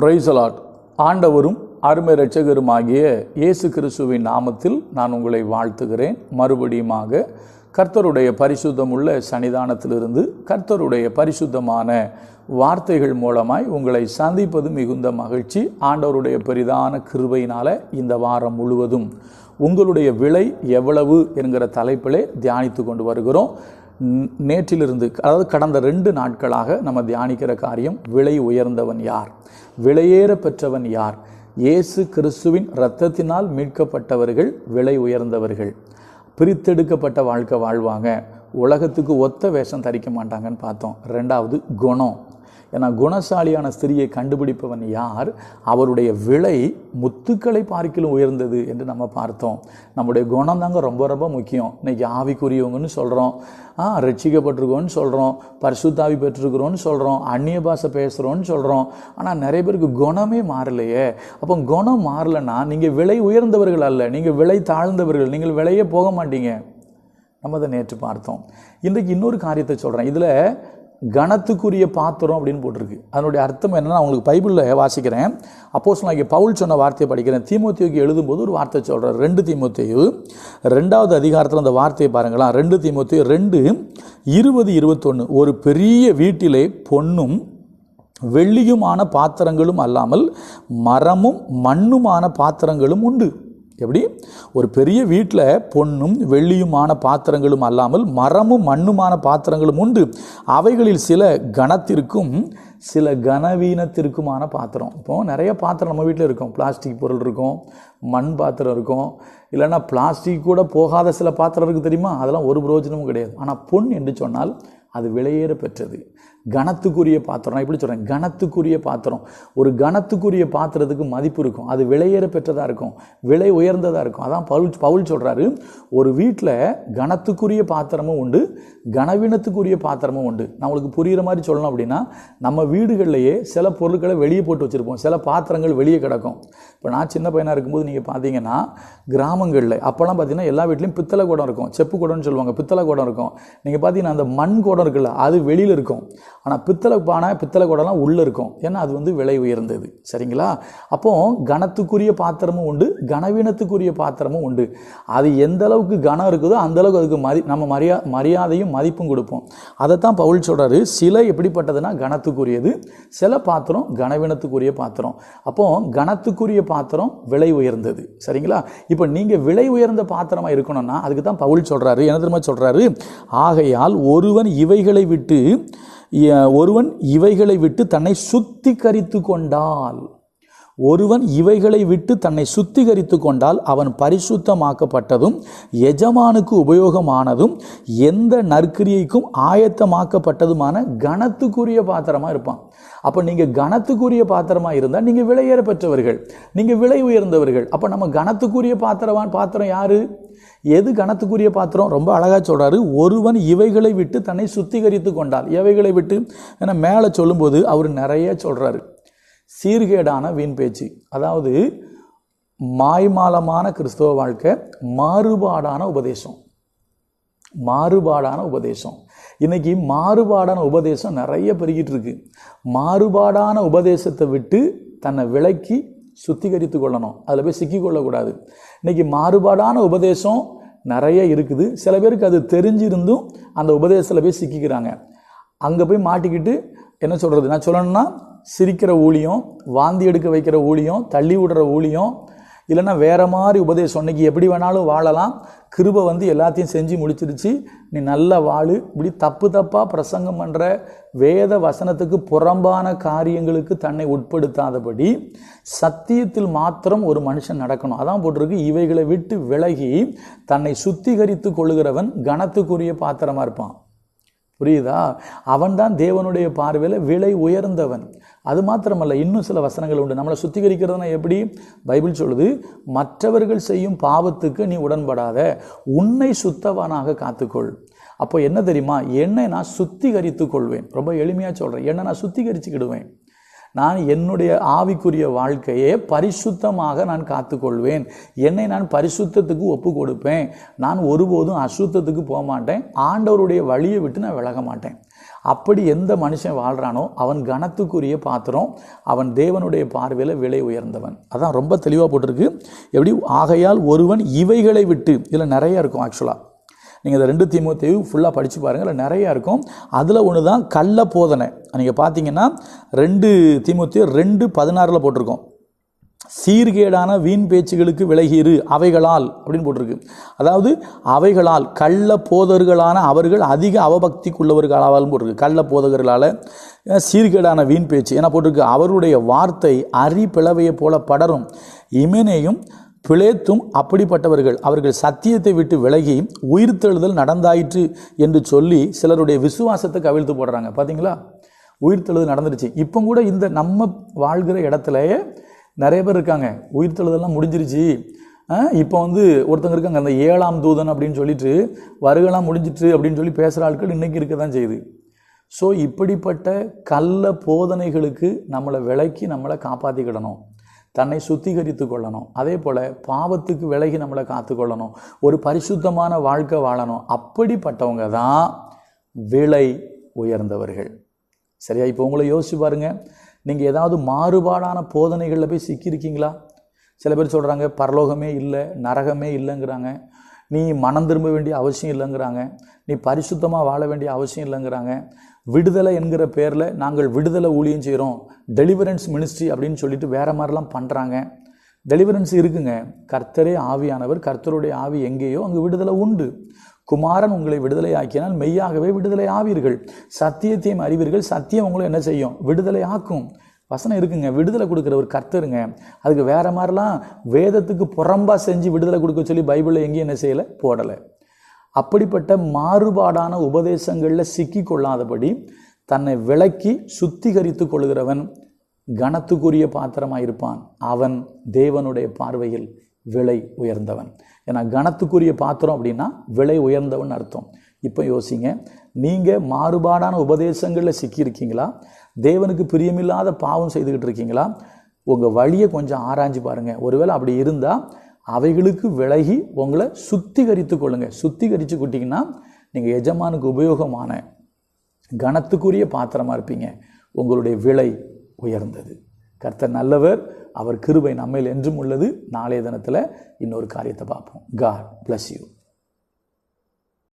பிரைசலாட் ஆண்டவரும் அருமை ரட்சகருமாகிய இயேசு கிறிஸ்துவின் நாமத்தில் நான் உங்களை வாழ்த்துகிறேன். மறுபடியுமாக கர்த்தருடைய பரிசுத்தம் உள்ள சன்னிதானத்திலிருந்து கர்த்தருடைய பரிசுத்தமான வார்த்தைகள் மூலமாய் உங்களை சந்திப்பது மிகுந்த மகிழ்ச்சி. ஆண்டவருடைய பெரிதான கிருபையினால் இந்த வாரம் முழுவதும் உங்களுடைய விலை எவ்வளவு என்கிற தலைப்பிலே தியானித்து கொண்டு வருகிறோம். நேற்றிலிருந்து அதாவது கடந்த ரெண்டு நாட்களாக நம்ம தியானிக்கிற காரியம் விலை உயர்ந்தவன் யார்? விலையேற பெற்றவன் யார்? இயேசு கிறிஸ்துவின் இரத்தத்தினால் மீட்கப்பட்டவர்கள் விலை உயர்ந்தவர்கள். பிரித்தெடுக்கப்பட்ட வாழ்க்கை வாழ்வாங்க. உலகத்துக்கு ஒத்த வேஷம் தரிக்க மாட்டாங்கன்னு பார்த்தோம். ரெண்டாவது குணம். ஏன்னா குணசாலியான ஸ்திரியை கண்டுபிடிப்பவன் யார்? அவருடைய விலை முத்துக்களை பார்க்கிலும் உயர்ந்தது என்று நம்ம பார்த்தோம். நம்முடைய குணம் தாங்க ரொம்ப ரொம்ப முக்கியம். இன்னைக்கு ஆவிக்குரியவங்கன்னு சொல்கிறோம் ஆ ரட்சிக்கப்பட்டிருக்கோன்னு சொல்கிறோம் பரிசுத்தாவி பெற்றிருக்கிறோன்னு சொல்கிறோம் அந்நிய பாஷை பேசுகிறோன்னு சொல்கிறோம் ஆனால் நிறைய பேருக்கு குணமே மாறலையே. அப்போ குணம் மாறலைன்னா நீங்கள் விலை உயர்ந்தவர்கள் அல்ல. நீங்கள் விலை தாழ்ந்தவர்கள். நீங்கள் விலையே போக மாட்டீங்க. நம்ம அதை நேற்று பார்த்தோம். இன்றைக்கு இன்னொரு காரியத்தை சொல்கிறேன் இதில் கணத்துக்குரிய பாத்திரம் அப்படின்னு போட்டிருக்கு. அதனுடைய அர்த்தம் என்னென்னா உங்களுக்கு பைபிளில் வாசிக்கிறேன். அப்போஸ் நான் இங்கே பவுல் சொன்ன வார்த்தையை படிக்கிறேன். தீமோத்தியோக்கு எழுதும்போது ஒரு வார்த்தை சொல்கிறார் ரெண்டு தீமோத்தியு ரெண்டாவது அதிகாரத்தில் அந்த வார்த்தையை பாருங்களா ரெண்டு தீமோத்தேயு ரெண்டு இருபது இருபத்தொன்று ஒரு பெரிய வீட்டிலே பொண்ணும் வெள்ளியுமான பாத்திரங்களும் அல்லாமல் மரமும் மண்ணுமான பாத்திரங்களும் உண்டு. எப்படி? ஒரு பெரிய வீட்டில் பொன்னும் வெள்ளியுமான பாத்திரங்களும் அல்லாமல் மரமும் மண்ணுமான பாத்திரங்களும் உண்டு. அவைகளில் சில கணத்திற்கும் சில கனவீனத்திற்குமான பாத்திரம். இப்போ நிறைய பாத்திரம் நம்ம வீட்டில் இருக்கும். பிளாஸ்டிக் பொருள் இருக்கும் மண் பாத்திரம் இருக்கும். இல்லைன்னா பிளாஸ்டிக் கூட போகாத சில பாத்திரம் இருக்குது தெரியுமா? அதெல்லாம் ஒரு பிரயோஜனமும் கிடையாது. ஆனால் பொன் என்று சொன்னால் அது விலையேற பெற்றது. கணத்துக்குரிய பாத்திரம் நான் எப்படி சொல்கிறேன் கணத்துக்குரிய பாத்திரம். ஒரு கணத்துக்குரிய பாத்திரத்துக்கு மதிப்பு இருக்கும். அது விலையேற பெற்றதாக இருக்கும். விலை உயர்ந்ததாக இருக்கும். அதான் பவுல் பவுல் சொல்கிறாரு ஒரு வீட்டில் கணத்துக்குரிய பாத்திரமும் உண்டு கனவீனத்துக்குரிய பாத்திரமும் உண்டு. நான் உங்களுக்கு புரிகிற மாதிரி சொல்லணும் அப்படின்னா நம்ம வீடுகள்லையே சில பொருட்களை வெளியே போட்டு வச்சுருப்போம். சில பாத்திரங்கள் வெளியே கிடக்கும். இப்போ நான் சின்ன பையனாக இருக்கும்போது நீங்கள் பார்த்தீங்கன்னா கிராமங்களில் அப்போல்லாம் பார்த்தீங்கன்னா எல்லா வீட்லேயும் பித்தளை குடம் இருக்கும். செப்பு குடம்னு சொல்லுவாங்க பித்தளை குடம் இருக்கும். நீங்கள் பார்த்தீங்கன்னா அந்த மண் குடம் இருக்குல்ல அது வெளியில் இருக்கும். ஆனால் பித்தளை பானை பித்தளை குடம்லாம் உள்ளே இருக்கும். ஏன்னா அது வந்து விலை உயர்ந்தது. சரிங்களா? அப்போ கனத்துக்குரிய பாத்திரமும் உண்டு கனவீனத்துக்குரிய பாத்திரமும் உண்டு. அது எந்த அளவுக்கு கனம் இருக்குதோ அந்தளவுக்கு அதுக்கு மதி நம்ம மரியா மரியாதையும் மதிப்பும் கொடுப்போம். அதைத்தான் பவுல் சொல்றாரு சிலை எப்படிப்பட்டதுன்னா கனத்துக்குரியது. சில பாத்திரம் கனவீனத்துக்குரிய பாத்திரம். அப்போ கனத்துக்குரிய பாத்திரம் விலை உயர்ந்தது. சரிங்களா? இப்போ நீங்கள் விலை உயர்ந்த பாத்திரமா இருக்கணும்னா அதுக்கு தான் பவுல் சொல்றாரு. என்ன திரும்ப சொல்றாரு? ஆகையால் ஒருவன் இவைகளை விட்டு ஒருவன் இவைகளை விட்டு தன்னை சுத்திகரித்து கொண்டால் ஒருவன் இவைகளை விட்டு தன்னை சுத்திகரித்து கொண்டால் அவன் பரிசுத்தமாக்கப்பட்டதும் எஜமானுக்கு உபயோகமானதும் எந்த நற்கிரியைக்கும் ஆயத்தமாக்கப்பட்டதுமான கணத்துக்குரிய பாத்திரமாக இருப்பான். அப்போ நீங்கள் கணத்துக்குரிய பாத்திரமாக இருந்தால் நீங்கள் விலையேற பெற்றவர்கள் நீங்கள் விலை உயர்ந்தவர்கள். அப்போ நம்ம கணத்துக்குரிய பாத்திரவான் பாத்திரம் யார்? எது கணத்துக்குரிய பாத்திரம்? ரொம்ப அழகாக சொல்கிறாரு ஒருவன் இவைகளை விட்டு தன்னை சுத்திகரித்து கொண்டால். இவைகளை விட்டு? ஏன்னா மேலே சொல்லும்போது அவர் நிறைய சொல்கிறாரு சீர்கேடான வீண் பேச்சு. அதாவது மாய்மாலமான கிறிஸ்தவ வாழ்க்கை மாறுபாடான உபதேசம். மாறுபாடான உபதேசம். இன்னைக்கு மாறுபாடான உபதேசம் நிறைய பெருகிட்டு இருக்கு மாறுபாடான உபதேசத்தை விட்டு தன்னை விலக்கி சுத்திகரித்து கொள்ளணும். அதில் போய் சிக்கிக் கொள்ளக்கூடாது. இன்னைக்கு மாறுபாடான உபதேசம் நிறைய இருக்குது. சில பேருக்கு அது தெரிஞ்சிருந்தும் அந்த உபதேசத்தில் போய் சிக்கிக்கிறாங்க. அங்கே போய் மாட்டிக்கிட்டு என்ன சொல்கிறது நான் சொல்லணும்னா சிரிக்கிற ஊழியம் வாந்தி எடுக்க வைக்கிற ஊழியம் தள்ளி விடுற ஊழியம் இல்லைன்னா வேறு மாதிரி உபதேசம். அன்னைக்கு எப்படி வேணாலும் வாழலாம். கிருபை வந்து எல்லாத்தையும் செஞ்சு முடிச்சிருச்சு. நீ நல்ல வாழு. இப்படி தப்பு தப்பாக பிரசங்கம் பண்ணுற வேத வசனத்துக்கு புறம்பான காரியங்களுக்கு தன்னை உட்படுத்தாதபடி சத்தியத்தில் மாத்திரம் ஒரு மனுஷன் நடக்கணும். அதான் போட்டிருக்கு. இவைகளை விட்டு விலகி தன்னை சுத்திகரித்து கொள்கிறவன் கனத்துக்குரிய பாத்திரமாக இருப்பான். புரியுதா? அவன்தான் தேவனுடைய பார்வையில் விலை உயர்ந்தவன். அது மாத்திரமல்ல இன்னும் சில வசனங்கள் உண்டு. நம்மளை சுத்திகரிக்கிறதுனா எப்படி? பைபிள் சொல்லுது மற்றவர்கள் செய்யும் பாவத்துக்கு நீ உடன்படாத உன்னை சுத்தவானாக காத்துக்கொள். அப்போ என்ன தெரியுமா? என்னை நான் சுத்திகரித்து கொள்வேன் ரொம்ப எளிமையாக சொல்கிறேன் என்னை நான் சுத்திகரிச்சுக்கிடுவேன். நான் என்னுடைய ஆவிக்குரிய வாழ்க்கையை பரிசுத்தமாக நான் காத்துக்கொள்வேன். என்னை நான் பரிசுத்தத்துக்கு ஒப்பு கொடுப்பேன். நான் ஒருபோதும் அசுத்தத்துக்கு போக மாட்டேன். ஆண்டவருடைய வழியை விட்டு நான் விலக மாட்டேன். அப்படி எந்த மனுஷன் வாழ்கிறானோ அவன் கனத்துக்குரிய பாத்திரம் அவன் தேவனுடைய பார்வையில் விலை உயர்ந்தவன். அதான் ரொம்ப தெளிவாக போட்டிருக்கு. எப்படி? ஆகையால் ஒருவன் இவைகளை விட்டு இதில் நிறையா இருக்கும் ஆக்சுவலாக நீங்கள் இந்த ரெண்டு தீமோத்தையும் ஃபுல்லாக படித்து பாருங்கள் அதில் நிறையா இருக்கும். அதில் ஒன்று தான் கள்ள போதனை. நீங்கள் பார்த்தீங்கன்னா ரெண்டு தீமோத்தையும் ரெண்டு பதினாறில் போட்டிருக்கோம். சீர்கேடான வீண் பேச்சுகளுக்கு விலகிரு அவைகளால் அப்படின்னு போட்டிருக்கு. அதாவது அவைகளால் கள்ள போதர்களான அவர்கள் அதிக அவபக்திக்குள்ளவர்களாலும் போட்டிருக்கு. கள்ள போதகர்களால் சீர்கேடான வீண் பேச்சு. ஏன்னா போட்டிருக்கு அவருடைய வார்த்தை அரி பிளவையை போல படரும். இமனேயும் பிளேத்தும் அப்படிப்பட்டவர்கள். அவர்கள் சத்தியத்தை விட்டு விலகி உயிர்த்தெழுதல் நடந்தாயிற்று என்று சொல்லி சிலருடைய விசுவாசத்தை கவிழ்த்து போடுறாங்க. பார்த்தீங்களா உயிர்த்தெழுதல் நடந்துருச்சு. இப்போ கூட இந்த நம்ம வாழ்கிற இடத்துலயே நிறைய பேர் இருக்காங்க. உயிர்த்தெழுதெல்லாம் முடிஞ்சிருச்சு. இப்போ வந்து ஒருத்தங்க இருக்காங்க. அந்த ஏழாம் தூதன் அப்படின்னு சொல்லிட்டு வருகலாம் முடிஞ்சிட்டு அப்படின்னு சொல்லி பேசுகிற ஆட்கள் இன்றைக்கி இருக்க தான் செய்யுது. ஸோ இப்படிப்பட்ட கள்ள போதனைகளுக்கு நம்மளை விலக்கி நம்மளை காப்பாற்றிக்கிடணும் தன்னை சுத்திகரித்து கொள்ளணும். அதே போல் பாவத்துக்கு விலகி நம்மளை காத்துக்கொள்ளணும் ஒரு பரிசுத்தமான வாழ்க்கை வாழணும். அப்படிப்பட்டவங்க தான் விலை உயர்ந்தவர்கள். சரியா? இப்போ உங்களை யோசிச்சு பாருங்கள் நீங்கள் ஏதாவது மாறுபாடான போதனைகளில் போய் சிக்கியிருக்கீங்களா? சில பேர் சொல்கிறாங்க பரலோகமே இல்லை நரகமே இல்லைங்கிறாங்க. நீ மனம் திரும்ப வேண்டிய அவசியம் இல்லைங்கிறாங்க. நீ பரிசுத்தமாக வாழ வேண்டிய அவசியம் இல்லைங்கிறாங்க. விடுதலை என்கிற பேரில் நாங்கள் விடுதலை ஊழியம் செய்கிறோம் டெலிவரன்ஸ் மினிஸ்ட்ரி அப்படின்னு சொல்லிட்டு வேற மாதிரிலாம் பண்ணுறாங்க டெலிவரன்ஸ் இருக்குங்க. கர்த்தரே ஆவியானவர் கர்த்தருடைய ஆவி எங்கேயோ அங்கே விடுதலை உண்டு. குமாரன் உங்களை விடுதலை ஆக்கினால் மெய்யாகவே விடுதலை ஆவீர்கள். சத்தியத்தையும் அறிவீர்கள். சத்தியம் உங்களை என்ன செய்யும்? விடுதலை ஆக்கும். வசனம் இருக்குங்க. விடுதலை கொடுக்குற ஒரு கர்த்தருங்க. அதுக்கு வேற மாதிரிலாம் வேதத்துக்கு புறம்பாக செஞ்சு விடுதலை கொடுக்க சொல்லி பைபிளில் எங்கேயும் என்ன செய்யலை? போடலை. அப்படிப்பட்ட மாறுபாடான உபதேசங்களில் சிக்கி கொள்ளாதபடி தன்னை விளக்கி சுத்திகரித்து கொள்கிறவன் கனத்துக்குரிய பாத்திரமாக இருப்பான். அவன் தேவனுடைய பார்வையில் விலை உயர்ந்தவன். ஏன்னா கனத்துக்குரிய பாத்திரம் அப்படின்னா விலை உயர்ந்தவன் அர்த்தம். இப்போ யோசிங்க. நீங்கள் மாறுபாடான உபதேசங்களில் சிக்கியிருக்கீங்களா? தேவனுக்கு பிரியமில்லாத பாவம் செய்துக்கிட்டு இருக்கீங்களா உங்கள் வழியை கொஞ்சம் ஆராய்ஞ்சு பாருங்கள் ஒருவேளை அப்படி இருந்தால் அவைகளுக்கு விலகி உங்களை சுத்திகரித்து கொள்ளுங்கள் சுத்திகரித்து கொட்டிங்கன்னா நீங்கள் எஜமானுக்கு உபயோகமான கனத்துக்குரிய பாத்திரமாக இருப்பீங்க. உங்களுடைய விலை உயர்ந்தது. கர்த்தர் நல்லவர். அவர் கிருபை நம்மையில் என்றும் உள்ளது. நாளைய தினத்தில் இன்னொரு காரியத்தை பார்ப்போம். God bless you